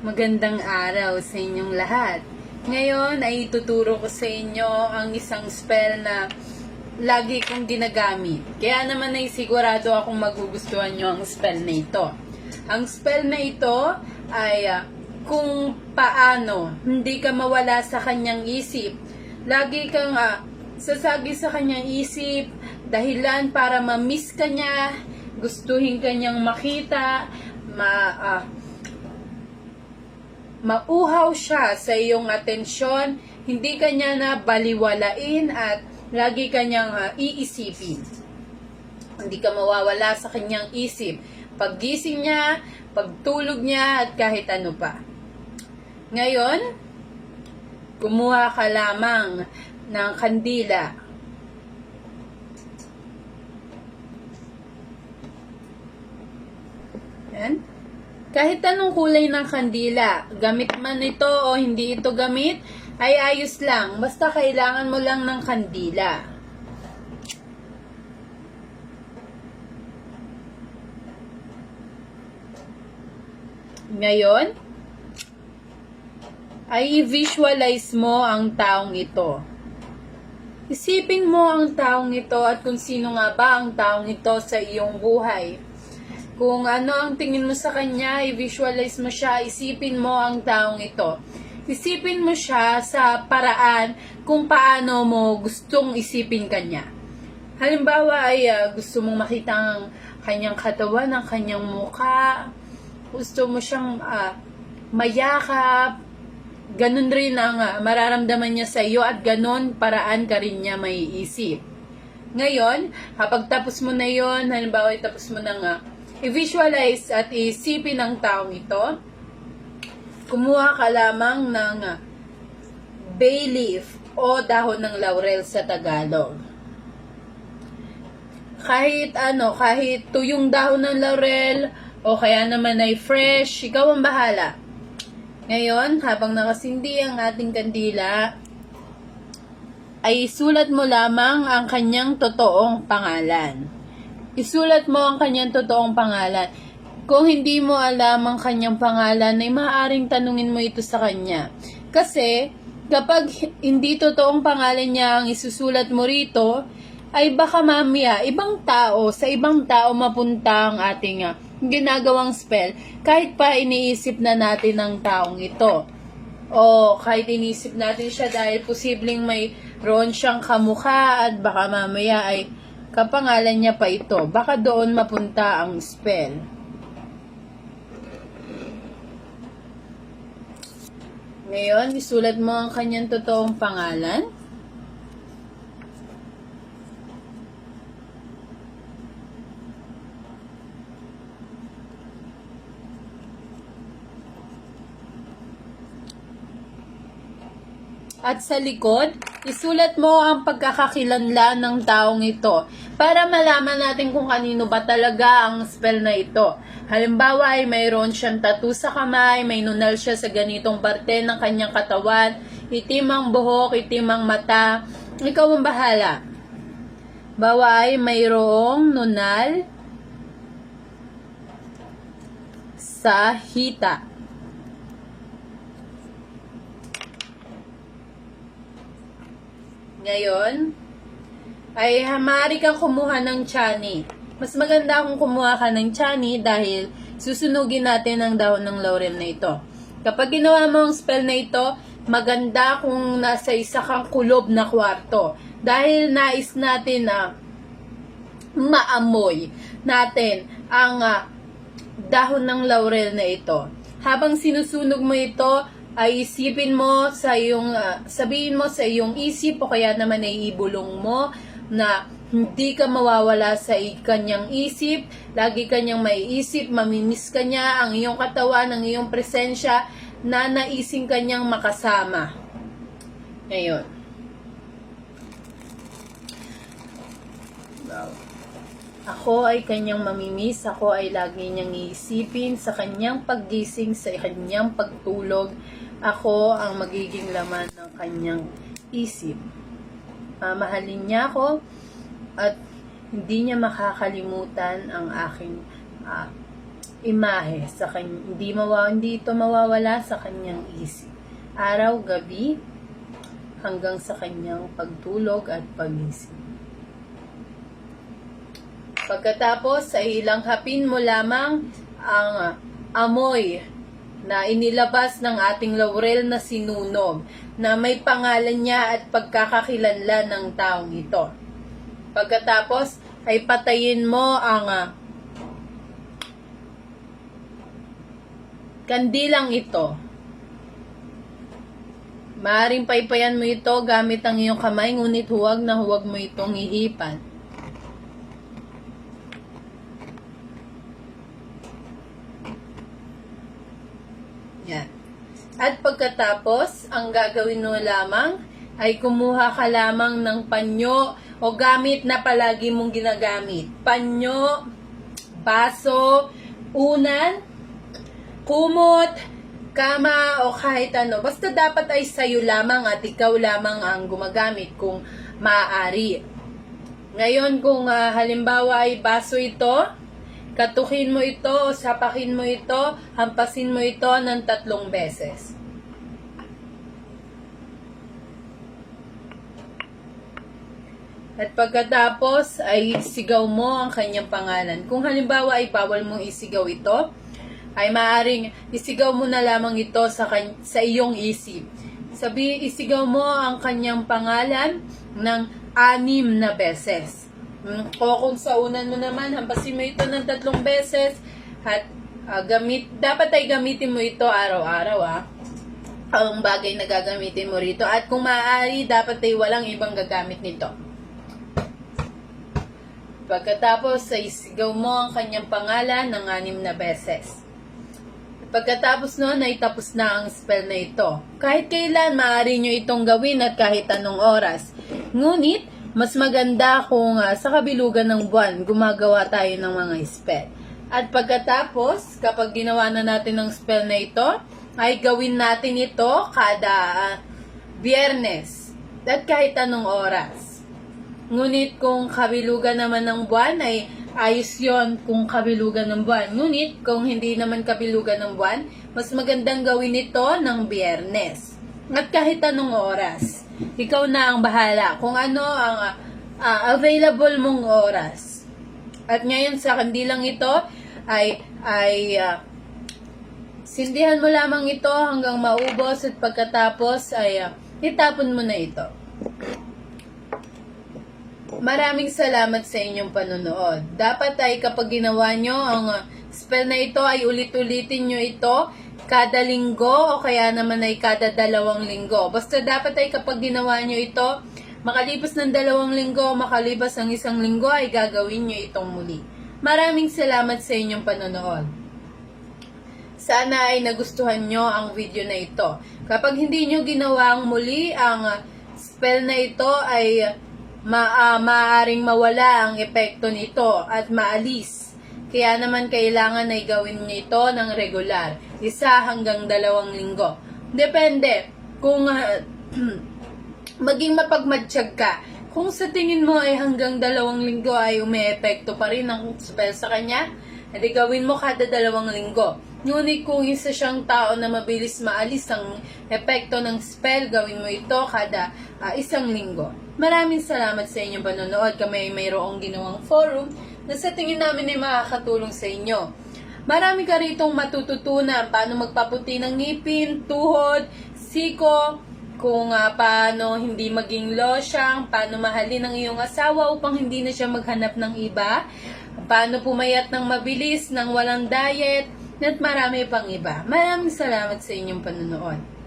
Magandang araw sa inyong lahat. Ngayon ay tuturo ko sa inyo ang isang spell na lagi kong ginagamit. Kaya naman ay sigurado akong magugustuhan nyo ang spell na ito. Ang spell na ito ay ah, kung paano hindi ka mawala sa kanyang isip. Lagi kang ah, sasagi sa kanyang isip, dahilan para ma-miss ka niya, gustuhin kanyang makita, ma, ah, mauhaw siya sa iyong atensyon, hindi kanya na baliwalain at lagi kanyang ah, iisipin. Hindi ka mawawala sa kanyang isip. Paggising niya, pagtulog niya, at kahit ano pa. Ngayon, kumuha ka lamang ng kandila. Yan. Kahit anong kulay ng kandila, gamit man ito o hindi ito gamit, ay ayos lang. Basta kailangan mo lang ng kandila. Ngayon, ay i-visualize mo ang taong ito. Isipin mo ang taong ito at kung sino nga ba ang taong ito sa iyong buhay. Kung ano ang tingin mo sa kanya, i-visualize mo siya, isipin mo ang taong ito. Isipin mo siya sa paraan kung paano mo gustong isipin kanya. Halimbawa ay ah, gusto mong makita ang kanyang katawan, ang kanyang muka, gusto mo siyang ah, mayakap, ganun rin ang ah, mararamdaman niya sa iyo at ganun paraan ka rin niya may isip. Ngayon, kapag tapos mo na yon, halimbawa tapos mo na nga, i-visualize at isipin ang taong ito, kumuha ka lamang ng bay leaf o dahon ng laurel sa Tagalog. Kahit ano, kahit tuyong dahon ng laurel o kaya naman ay fresh, ikaw ang bahala. Ngayon, habang nakasindi ang ating kandila, ay isulat mo lamang ang kanyang totoong pangalan. Isulat mo ang kanyang totoong pangalan. Kung hindi mo alam ang kanyang pangalan, ay maaaring tanungin mo ito sa kanya. Kasi, kapag hindi totoong pangalan niya ang isusulat mo rito, ay baka mamaya, ibang tao, sa ibang tao mapunta ang ating ah, ginagawang spell, kahit pa iniisip na natin ang taong ito. O kahit iniisip natin siya dahil posibleng may roon siyang kamukha at baka mamaya ay kapangalan niya pa ito. Baka doon mapunta ang spell. Ngayon, isulat mo ang kanyang totoong pangalan. At sa likod, isulat mo ang pagkakakilanlan ng taong ito para malaman natin kung kanino ba talaga ang spell na ito. Halimbawa ay mayroon siyang tattoo sa kamay, may nunal siya sa ganitong parte ng kanyang katawan, itim ang buhok, itim ang mata. Ikaw ang bahala. Bawa ay mayroong nunal sa hita. Ngayon, ay hamari kang kumuha ng chani. Mas maganda kung kumuha ka ng chani dahil susunugin natin ang dahon ng laurel na ito. Kapag ginawa mo ang spell na ito, maganda kung nasa isa kang kulob na kwarto. Dahil nais natin na maamoy natin ang ah, dahon ng laurel na ito. Habang sinusunog mo ito, ay isipin mo sa iyong, ah, sabihin mo sa iyong isip o kaya naman ay ibulong mo na hindi ka mawawala sa kanyang isip, lagi kanyang maiisip, mamimiss ka niya, ang iyong katawan, ang iyong presensya, na naising kanyang makasama. Ngayon. Ako ay kanyang mamimiss, ako ay lagi niyang iisipin sa kanyang paggising, sa kanyang pagtulog. Ako ang magiging laman ng kanyang isip. Mamahalin niya ako at hindi niya makakalimutan ang aking ah, imahe sa kanya, hindi mawa, hindi ito mawawala sa kanyang isip. Araw, gabi, hanggang sa kanyang pagtulog at pagising. Pagkatapos ay ilanghapin mo lamang ang amoy na inilabas ng ating laurel na sinunog na may pangalan niya at pagkakakilanlan ng taong ito. Pagkatapos ay patayin mo ang ah, kandilang ito. Maaring paypayan mo ito gamit ang iyong kamay, ngunit huwag na huwag mo itong ihipan. Yan. At pagkatapos, ang gagawin mo lamang ay kumuha ka lamang ng panyo o gamit na palagi mong ginagamit. Panyo, baso, unan, kumot, kama o kahit ano. Basta dapat ay sayo lamang at ikaw lamang ang gumagamit kung maaari. Ngayon kung ah, halimbawa ay baso ito, katukin mo ito sapakin mo ito, hampasin mo ito ng tatlong beses. At pagkatapos ay sigaw mo ang kanyang pangalan. Kung halimbawa ay bawal mong isigaw ito, ay maaring isigaw mo na lamang ito sa, sa iyong isip. Sabi, isigaw mo ang kanyang pangalan ng anim na beses. Mm, O kung sa unan mo naman, hampasin mo ito ng tatlong beses at ah, gamit, dapat ay gamitin mo ito araw-araw ah. Ang bagay na gagamitin mo rito. At kung maaari, dapat ay walang ibang gagamit nito. Pagkatapos ay sigaw mo ang kanyang pangalan ng anim na beses. Pagkatapos noon ay tapos na ang spell na ito. Kahit kailan maaari nyo itong gawin at kahit anong oras. Ngunit, mas maganda kung ah, sa kabilugan ng buwan gumagawa tayo ng mga spell. At pagkatapos, kapag ginawa na natin ng spell na ito, ay gawin natin ito kada ah, biyernes at kahit anong oras. Ngunit kung kabilugan naman ng buwan ay ayos yon kung kabilugan ng buwan. Ngunit kung hindi naman kabilugan ng buwan, mas magandang gawin ito ng biyernes. At kahit anong oras. Ikaw na ang bahala kung ano ang ah, available mong oras. At ngayon sa kandilang ito ay ay ah, sindihan mo lamang ito hanggang maubos at pagkatapos ay ah, itapon mo na ito. Maraming salamat sa inyong panonood. Dapat ay kapag ginawa nyo ang spell na ito ay ulit-ulitin nyo ito kada linggo o kaya naman ay kada dalawang linggo. Basta dapat ay kapag ginawa nyo ito, makalipas ng dalawang linggo o makalipas ang isang linggo ay gagawin nyo itong muli. Maraming salamat sa inyong panonood. Sana ay nagustuhan nyo ang video na ito. Kapag hindi nyo ginawang muli ang spell na ito ay ma ah, maaaring mawala ang epekto nito at maalis. Kaya naman kailangan ay gawin nyo ito ng regular, isa hanggang dalawang linggo. Depende kung ah, maging mapagmatsyag ka. Kung sa tingin mo ay hanggang dalawang linggo ay umeepekto pa rin ang spell sa kanya, edi gawin mo kada dalawang linggo. Ngunit kung isa siyang tao na mabilis maalis ang epekto ng spell, gawin mo ito kada ah, isang linggo. Maraming salamat sa inyong panonood. Kami ay mayroong ginawang forum na sa tingin namin ay makakatulong sa inyo. Marami ka ritong matututunan paano magpaputi ng ngipin, tuhod, siko, kung ah, paano hindi maging losyang, paano mahalin ang iyong asawa upang hindi na siya maghanap ng iba, paano pumayat ng mabilis, ng walang diet, at marami pang iba. Maraming salamat sa inyong panonood.